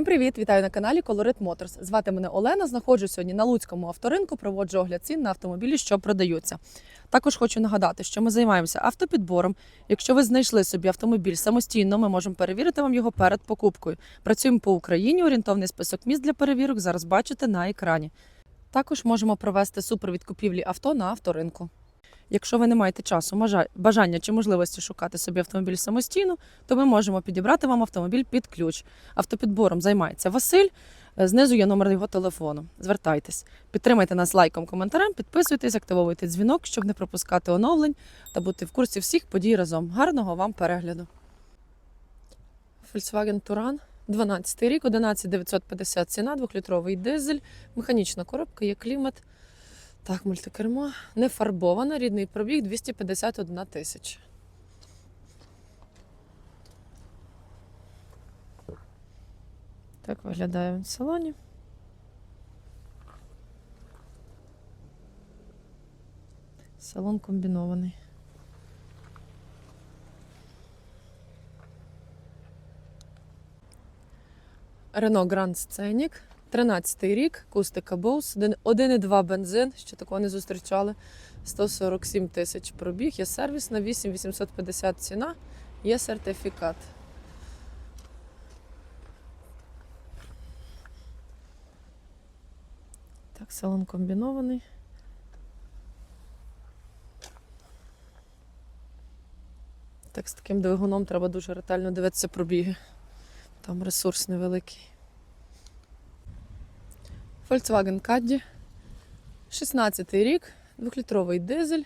Всім привіт! Вітаю на каналі Colorit Motors. Звати мене Олена. Знаходжусь сьогодні на Луцькому авторинку, проводжу огляд цін на автомобілі, що продаються. Також хочу нагадати, що ми займаємося автопідбором. Якщо ви знайшли собі автомобіль самостійно, ми можемо перевірити вам його перед покупкою. Працюємо по Україні. Орієнтовний список міст для перевірок зараз бачите на екрані. Також можемо провести супровід купівлі авто на авторинку. Якщо ви не маєте часу, бажання чи можливості шукати собі автомобіль самостійно, то ми можемо підібрати вам автомобіль під ключ. Автопідбором займається Василь. Е, Знизу є номер його телефону. Звертайтесь, підтримайте нас лайком, коментарем, підписуйтесь, активовуйте дзвінок, щоб не пропускати оновлень та бути в курсі всіх подій разом. Гарного вам перегляду. Volkswagen Touran, 12 рік, 11950 ціна, 2-літровий дизель, механічна коробка, є клімат. Так, мультикермо. Не фарбована, рідний пробіг 251 тисяча. Так виглядає він в салоні. Салон комбінований. Renault Grand Scenic, 13 рік, кустика Bose, 1,2 бензин, ще такого не зустрічали. 147 тисяч пробіг, є сервіс на 8850 ціна, є сертифікат. Так, салон комбінований. Так, з таким двигуном треба дуже ретельно дивитися пробіги. Там ресурс невеликий. Volkswagen Caddy. 16 рік, 2-літровий дизель,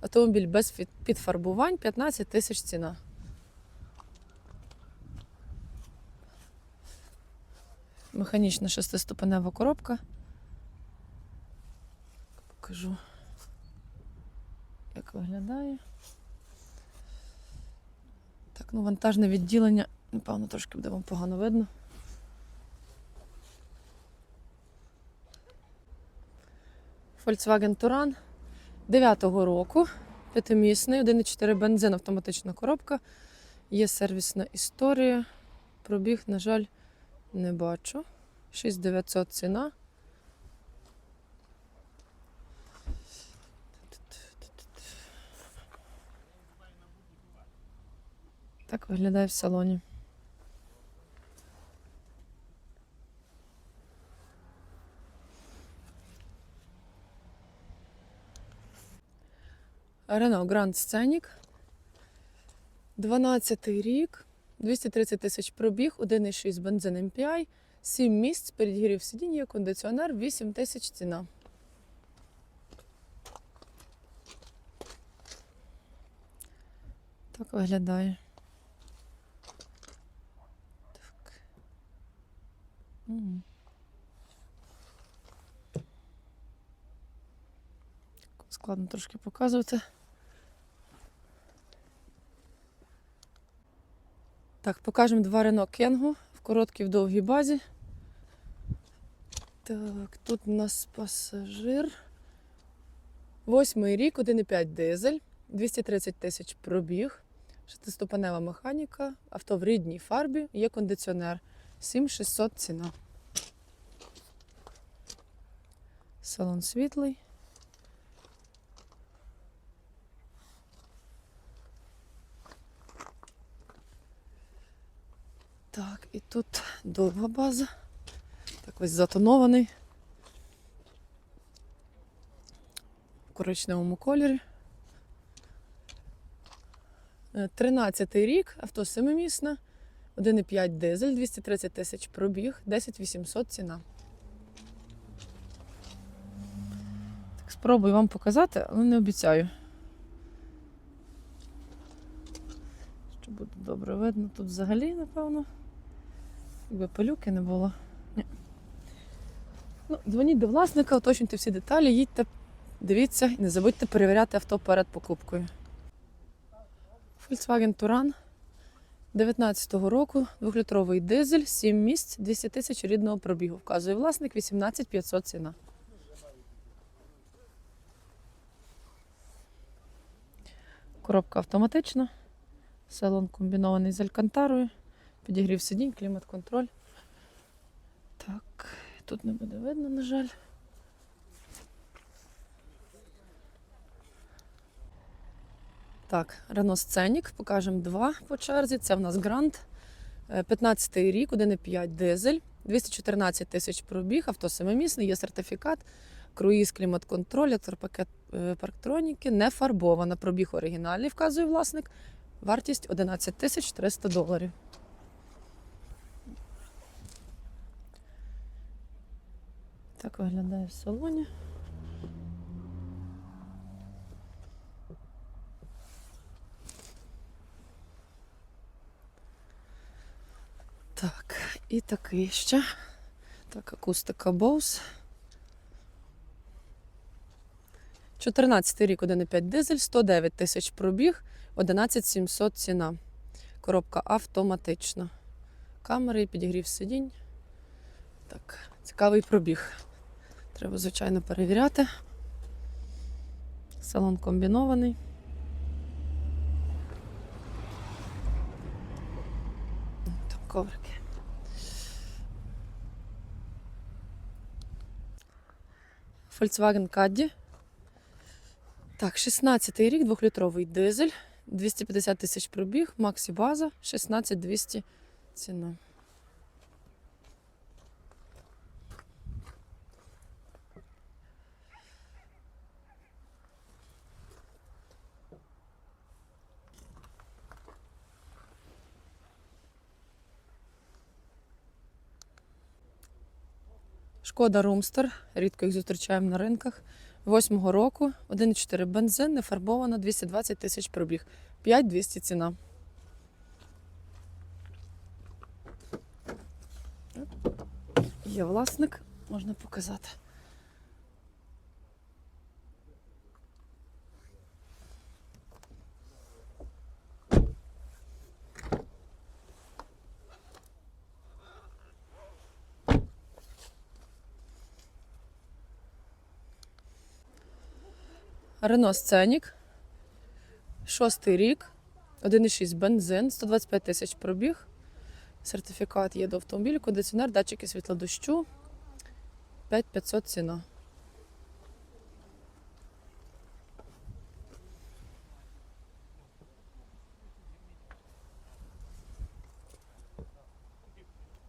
автомобіль без підфарбувань, 15 тисяч ціна. Механічна шестиступенева коробка. Покажу, як виглядає. Так, ну вантажне відділення, напевно, трошки буде вам погано видно. Volkswagen Touran 9-го року. П'ятимісний, 1,4 бензин, автоматична коробка. Є сервісна історія. Пробіг, на жаль, не бачу. 6900 ціна. Так виглядає в салоні. Renault Grand Scenic. 12 рік, 230 тисяч пробіг, 1,6 бензин MPI, 7 місць, передгірів сидіння, кондиціонер, 8 тисяч ціна. Так виглядає. Так. Складно трошки показувати. Так, покажемо два Рено Кенгу в короткій в довгій базі. Так, тут у нас пасажир. Восьмий рік, 1,5 дизель, 230 тисяч пробіг, шестиступенева механіка, авто в рідній фарбі, є кондиціонер. 7600 ціна. Салон світлий. Так, і тут довга база. Так ось затонований. В коричневому кольорі. 13 рік, авто семимісне, 1,5 дизель, 230 тисяч пробіг, 10 800 ціна. Так, спробую вам показати, але не обіцяю. Що буде добре видно. Тут взагалі, напевно. Якби пилюки не було. Ні. Ну, дзвоніть до власника, уточнюйте всі деталі, їдьте, дивіться і не забудьте перевіряти авто перед покупкою. Volkswagen Touran 19-го року, 2-літровий дизель, 7 місць, 200 тисяч рідного пробігу. Вказує власник 18 500 ціна. Коробка автоматична. Салон комбінований з алькантарою. Підігрів сидінь, клімат-контроль. тут не буде видно, на жаль. Так, Renault Scenic, покажемо два по черзі. Це в нас Грант. 15-й рік, 1,5 дизель, 214 тисяч пробіг, авто семимісний, є сертифікат, круїз, клімат-контроль, електропакет е, парктроніки, не фарбована. Пробіг оригінальний, вказує власник. Вартість 11 тисяч 300 доларів. Так виглядає в салоні. Так, і такий ще. Так, акустика Bose. 14 рік 1,5 дизель, 109 тисяч пробіг, 11 700 ціна. Коробка автоматична. Камери, підігрів сидінь. Так, цікавий пробіг. Треба, звичайно, перевіряти. Салон комбінований. Там коврики. Volkswagen Caddy. Так, 16 рік, 2-літровий дизель, 250 тисяч пробіг, Максі база, 16200 ціна. Шкода Румстер, рідко їх зустрічаємо на ринках. Восьмого року, 1,4 бензин, не фарбовано, 220 тисяч пробіг. 5200 ціна. Є власник, можна показати. Рено Сценік. Шостий рік. 1,6 бензин, 125 тисяч пробіг. Сертифікат є до автомобілю, кондиціонер, датчики світлодощу. 5500 ціна.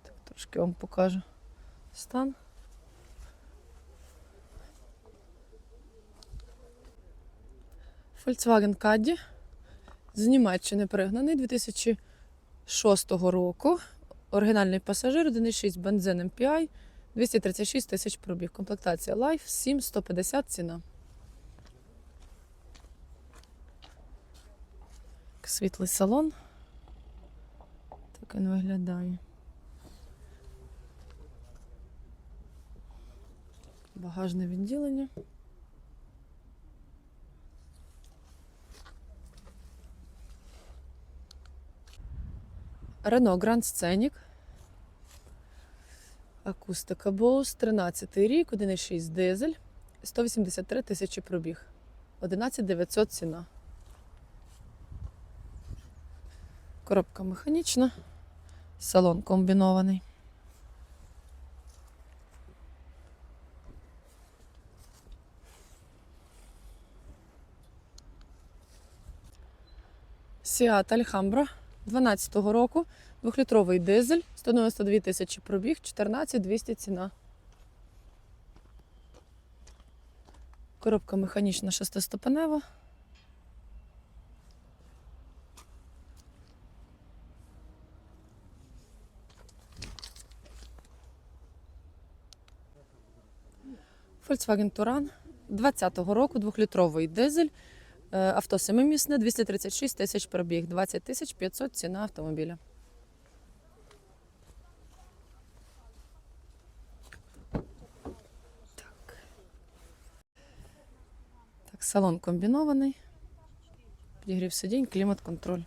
Так, трошки вам покажу стан. Volkswagen Caddy з Німеччини пригнаний 2006 року. Оригінальний пасажир 1,6 бензин MPI, 236 тисяч пробіг. Комплектація Life 7150 ціна. Світлий салон. Так він виглядає. Багажне відділення. Renault Grand Scenic. Акустика Bose, 13 рік, 1,6 дизель, 183 тисячі пробіг. 11 900 ціна. Коробка механічна, салон комбінований. Seat Alhambra 12-го року, 2-літровий дизель, 192 тисячі пробіг, 14 200 ціна. Коробка механічна шестиступенева. Volkswagen Touran 20-го року, 2-літровий дизель. Е, Авто семимісне, 236 тисяч пробіг, 20 тисяч 500 ціна автомобіля. Так. Так, салон комбінований. Підігрів сидінь, клімат-контроль.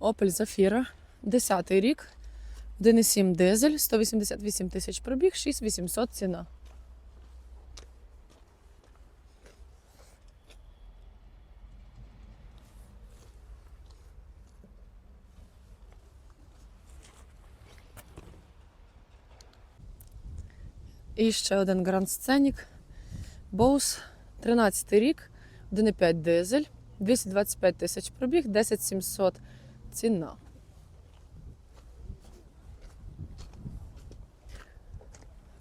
Opel Zafira, 10 рік, 1,7 дизель, 188 тисяч пробіг, 6800 ціна. І ще один Grand Scenic Bose, 13 рік, 1,5 дизель, 225 тисяч пробіг, 10700 ціна.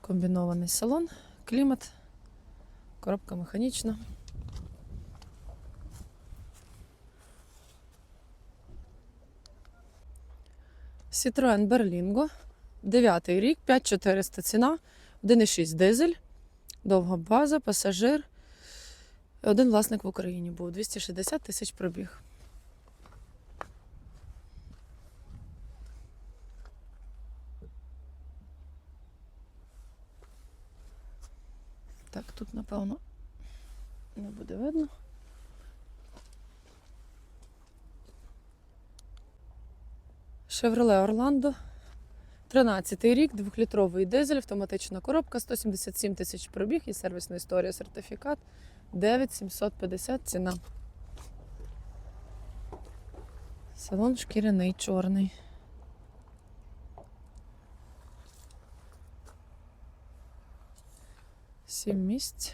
Комбінований салон, клімат, коробка механічна. Citroen Berlingo, 9 рік, 5400 ціна, 1,6 дизель, довга база, пасажир. Один власник в Україні був 260 тисяч пробіг. Тут, напевно, не буде видно. Chevrolet Orlando. 13 рік, 2-літровий дизель, автоматична коробка, 177 тисяч пробіг і сервісна історія, сертифікат 9750 ціна. Салон шкіряний, чорний. Сім місць.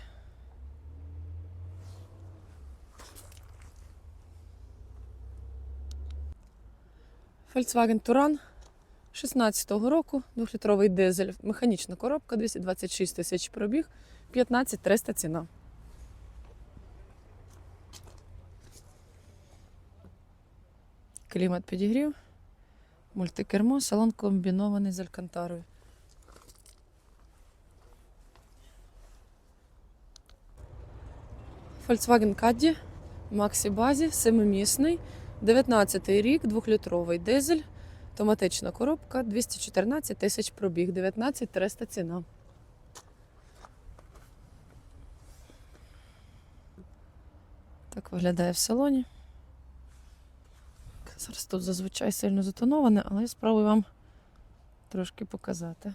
Volkswagen Touran 16-го року, 2-літровий дизель, механічна коробка, 226 тисяч пробіг, 15 300 ціна. Клімат підігрів, мультикермо, салон комбінований з алькантарою. Volkswagen Caddy, Maxi Базі, семимісний, 19 й рік, 2-літровий дизель, автоматична коробка, 214 тисяч пробіг, 19 300 ціна. Так виглядає в салоні. Зараз тут зазвичай сильно затоноване, але я спробую вам трошки показати.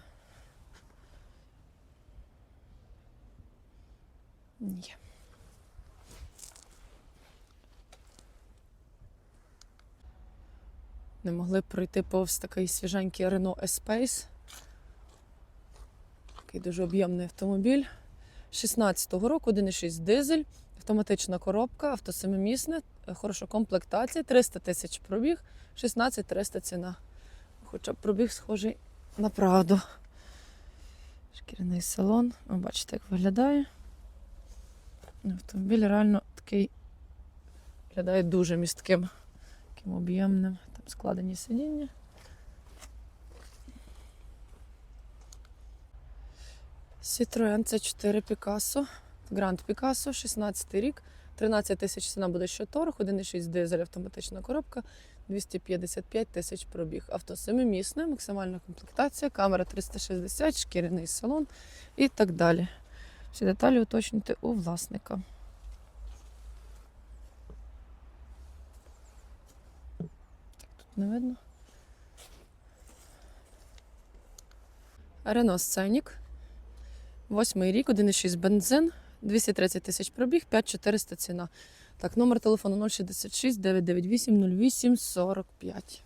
Ні. Не могли пройти повз такий свіженький Renault Espace. Такий дуже об'ємний автомобіль. 16-го року, 1,6 дизель, автоматична коробка, автосемимісне, хороша комплектація, 300 тисяч пробіг, 16 300 ціна. Хоча б пробіг схожий на правду. Шкіряний салон. Ви бачите, як виглядає. Автомобіль реально такий виглядає дуже містким, таким об'ємним. Складені сидіння. Citroen C4 Picasso, Grand Picasso, 16 рік, 13 тисяч ціна буде що торг, 1,6 дизель, автоматична коробка, 255 тисяч пробіг. Авто семимісне, максимальна комплектація, камера 360, шкіряний салон і так далі. Всі деталі уточнюйте у власника. Так, тут не видно. Рено Сценік. Восьмий рік, 1,6 бензин, 230 тисяч пробіг, 5400 ціна. Так, номер телефону 066 998 08 45.